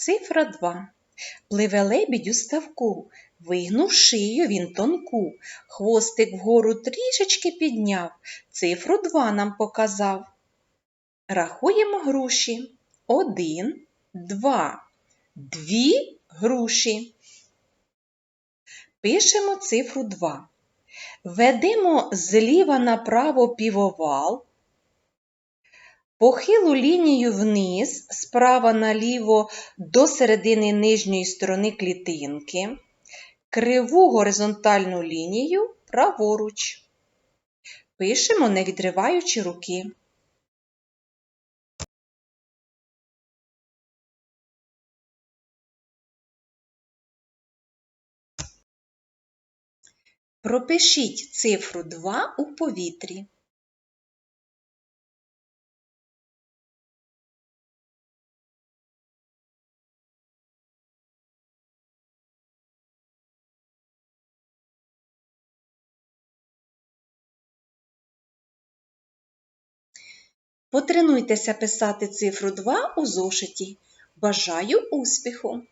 Цифра 2. Пливе лебідь у ставку, вигнув шию він тонку, хвостик вгору трішечки підняв, цифру 2 нам показав. Рахуємо груші. Один, два, дві груші. Пишемо цифру 2. Ведемо зліва направо півовал, похилу лінію вниз, справа наліво до середини нижньої сторони клітинки, криву горизонтальну лінію праворуч. Пишемо, не відриваючи руки. Пропишіть цифру 2 у повітрі. Потренуйтеся писати цифру 2 у зошиті. Бажаю успіху!